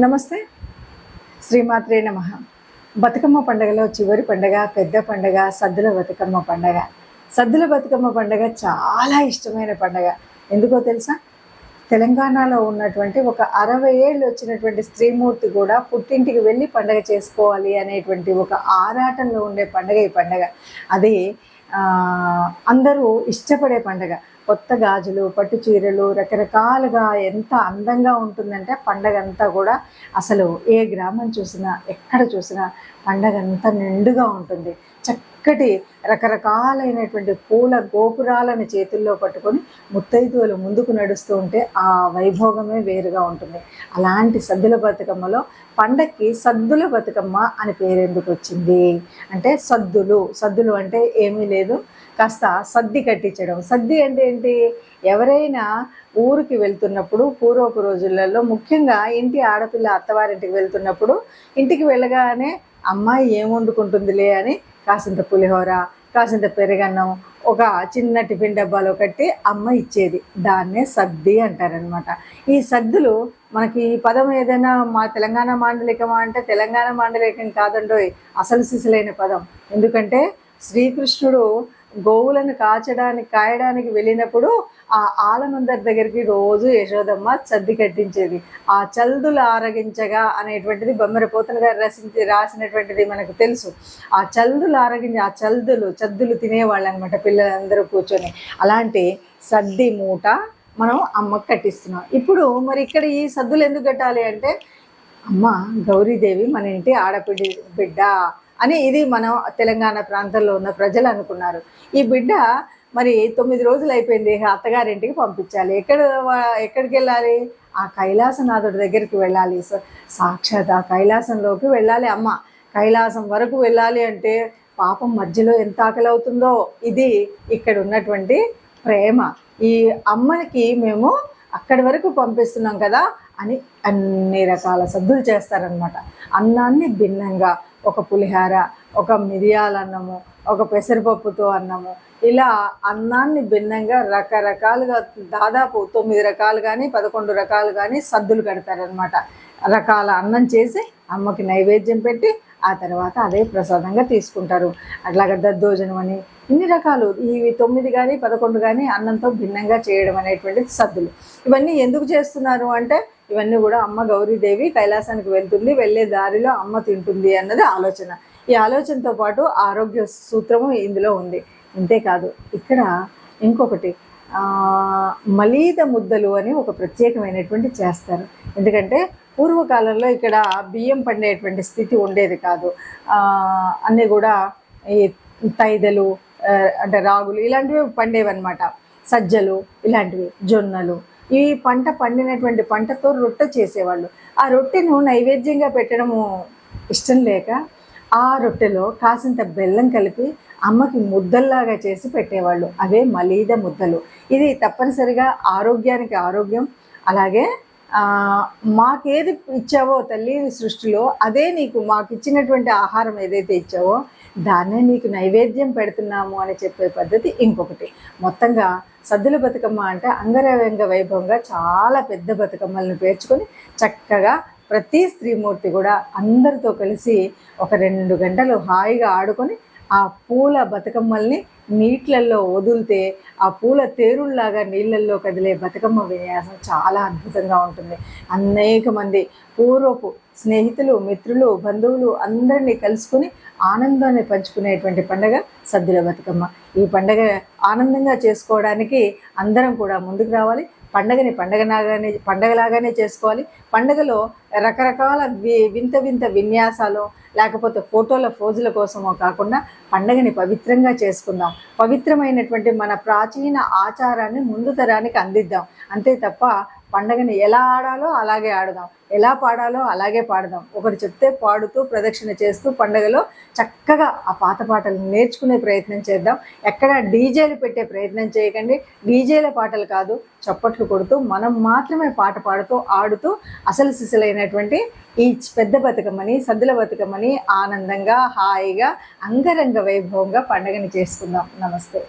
నమస్తే. శ్రీమాత్రే నమ. బతుకమ్మ పండగలో చివరి పండగ పెద్ద పండగ సద్దుల బతుకమ్మ పండగ. సద్దుల బతుకమ్మ పండగ చాలా ఇష్టమైన పండగ. ఎందుకో తెలుసా? తెలంగాణలో ఉన్నటువంటి ఒక అరవై ఏళ్ళు వచ్చినటువంటి స్త్రీమూర్తి కూడా పుట్టింటికి వెళ్ళి పండగ చేసుకోవాలి అనేటువంటి ఒక ఆరాటంలో ఉండే పండగ ఈ పండగ. అది అందరూ ఇష్టపడే పండగ. కొత్త గాజులు పట్టు చీరలు రకరకాలుగా ఎంత అందంగా ఉంటుందంటే పండగ అంతా కూడా అసలు ఏ గ్రామం చూసినా ఎక్కడ చూసినా పండగ అంతా నిండుగా ఉంటుంది. చక్కటి రకరకాలైనటువంటి పూల గోపురాలను చేతుల్లో పట్టుకొని ముత్తైదువులు ముందుకు నడుస్తూ ఉంటే ఆ వైభోగమే వేరుగా ఉంటుంది. అలాంటి సద్దుల బతుకమ్మలో పండక్కి సద్దుల బతుకమ్మ అని పేరెందుకు వచ్చింది? అంటే సద్దులు. సద్దులు అంటే ఏమీ లేదు. కాస్త సద్ది కట్టించడం. సద్ది అంటే ఏంటి? ఎవరైనా ఊరికి వెళ్తున్నప్పుడు పూర్వపు రోజులలో ముఖ్యంగా ఇంటి ఆడపిల్ల అత్తవారింటికి వెళ్తున్నప్పుడు ఇంటికి వెళ్ళగానే అమ్మాయి ఏం వండుకుంటుందిలే అని కాసింత పులిహోర కాసింత పెరుగన్నం ఒక చిన్న టిఫిన్ డబ్బాలో కట్టి అమ్మ ఇచ్చేది. దాన్నే సద్ది అంటారనమాట ఈ సద్దులు మనకి ఈ పదం ఏదైనా మా తెలంగాణ మాండలికమా అంటే తెలంగాణ మాండలికం కాదండోయ్ అసలు సిసలైన పదం. ఎందుకంటే శ్రీకృష్ణుడు గోవులను కాచడానికి కాయడానికి వెళ్ళినప్పుడు ఆ ఆలమందరి దగ్గరికి రోజు యశోదమ్మ చద్ది కట్టించేది. ఆ చల్దులు ఆరగించగా అనేటువంటిది బొమ్మరపోతన గారు రచించి రాసినటువంటిది మనకు తెలుసు. ఆ చల్దులు ఆరగించి ఆ చల్దులు చద్దులు తినేవాళ్ళు అనమాట పిల్లలందరూ కూర్చొని. అలాంటి సద్ది మూట మనం అమ్మకు కట్టిస్తున్నాం. ఇప్పుడు మరి ఇక్కడ ఈ సద్దులు ఎందుకు కట్టాలి అంటే అమ్మ గౌరీదేవి మన ఇంటి ఆడపిడి బిడ్డ అని ఇది మనం తెలంగాణ ప్రాంతంలో ఉన్న ప్రజలు అనుకున్నారు. ఈ బిడ్డ మరి తొమ్మిది రోజులు అయిపోయింది అత్తగారింటికి పంపించాలి. ఎక్కడ ఎక్కడికి వెళ్ళాలి? ఆ కైలాసనాథుడి దగ్గరికి వెళ్ళాలి. సాక్షాత్ ఆ కైలాసంలోకి వెళ్ళాలి అమ్మ. కైలాసం వరకు వెళ్ళాలి అంటే పాపం మధ్యలో ఎంత ఆకలి అవుతుందో ఇది ఇక్కడ ఉన్నటువంటి ప్రేమ. ఈ అమ్మకి మేము అక్కడి వరకు పంపిస్తున్నాం కదా అని అన్ని రకాల సద్దులు చేస్తారనమాట అన్నాన్ని భిన్నంగా ఒక పులిహార ఒక మిరియాల అన్నము ఒక పెసరపప్పుతో అన్నము. ఇలా అన్నాన్ని భిన్నంగా రకరకాలుగా దాదాపు తొమ్మిది రకాలు కానీ పదకొండు రకాలు కానీ సద్దులు కడతారనమాట రకాల అన్నం చేసి అమ్మకి నైవేద్యం పెట్టి ఆ తర్వాత అదే ప్రసాదంగా తీసుకుంటారు. అట్లాగా దద్దోజనం అని ఇన్ని రకాలు ఇవి తొమ్మిది కానీ పదకొండు కానీ అన్నంతో భిన్నంగా చేయడం అనేటువంటిది సద్దులు. ఇవన్నీ ఎందుకు చేస్తున్నారు అంటే ఇవన్నీ కూడా అమ్మ గౌరీదేవి కైలాసానికి వెళ్తుంది వెళ్ళే దారిలో అమ్మ తింటుంది అన్నది ఆలోచన. ఈ ఆలోచనతో పాటు ఆరోగ్య సూత్రము ఇందులో ఉంది. అంతేకాదు ఇక్కడ ఇంకొకటి మలీద ముద్దలు అని ఒక ప్రత్యేకమైనటువంటి చేస్తారు. ఎందుకంటే పూర్వకాలంలో ఇక్కడ బియ్యం పండేటువంటి స్థితి ఉండేది కాదు. అన్నీ కూడా ఈ తైదలు అంటే రాగులు ఇలాంటివి పండేవన్నమాట. సజ్జలు ఇలాంటివి జొన్నలు ఈ పంట పండినటువంటి పంటతో రొట్టె చేసేవాళ్ళు. ఆ రొట్టెను నైవేద్యంగా పెట్టడము ఇష్టం లేక ఆ రొట్టెలో కాసింత బెల్లం కలిపి అమ్మకి ముద్దల్లాగా చేసి పెట్టేవాళ్ళు. అవే మలీద ముద్దలు. ఇది తప్పనిసరిగా ఆరోగ్యానికి ఆరోగ్యం. అలాగే మాకేది ఇచ్చావో తల్లి సృష్టిలో అదే నీకు మాకు ఇచ్చినటువంటి ఆహారం ఏదైతే ఇచ్చావో దాన్నే నీకు నైవేద్యం పెడుతున్నాము అని చెప్పే పద్ధతి ఇంకొకటి. మొత్తంగా సద్దుల బతుకమ్మ అంటే అంగరవ్యంగ వైభవంగా చాలా పెద్ద బతుకమ్మలను పేర్చుకొని చక్కగా ప్రతి స్త్రీమూర్తి కూడా అందరితో కలిసి ఒక రెండు గంటలు హాయిగా ఆడుకొని ఆ పూల బతుకమ్మల్ని నీటిలలో వదిలితే ఆ పూల తేరుల్లాగా నీళ్ళల్లో కదిలే బతుకమ్మ విన్యాసం చాలా అద్భుతంగా ఉంటుంది. అనేక మంది పూర్వపు స్నేహితులు మిత్రులు బంధువులు అందరినీ కలుసుకుని ఆనందాన్ని పంచుకునేటువంటి పండగ సద్దుల బతుకమ్మ. ఈ పండగ ఆనందంగా చేసుకోవడానికి అందరం కూడా ముందుకు రావాలి. పండగని పండగలాగానే పండగలాగానే చేసుకోవాలి. పండగలో రకరకాల వి- వింత వింత విన్యాసాలు లేకపోతే ఫోటోల ఫోజుల కోసమో కాకుండా పండగని పవిత్రంగా చేసుకుందాం. పవిత్రమైనటువంటి మన ప్రాచీన ఆచారాన్ని ముందు తరానికి అందిద్దాం. అంతే తప్ప పండగని ఎలా ఆడాలో అలాగే ఆడదాం. ఎలా పాడాలో అలాగే పాడదాం. ఒకరు చెప్తే పాడుతూ ప్రదక్షిణ చేస్తూ పండగలో చక్కగా ఆ పాత పాటలు నేర్చుకునే ప్రయత్నం చేద్దాం. ఎక్కడ డీజేలు పెట్టే ప్రయత్నం చేయకండి. డీజేల పాటలు కాదు చప్పట్లు కొడుతూ మనం మాత్రమే పాట పాడుతూ ఆడుతూ అసలు సిసలైనటువంటి ఈ పెద్ద బతుకమ్మని సద్దుల బతుకమ్మని ఆనందంగా హాయిగా అంగరంగ వైభవంగా పండగని చేసుకుందాం. నమస్తే.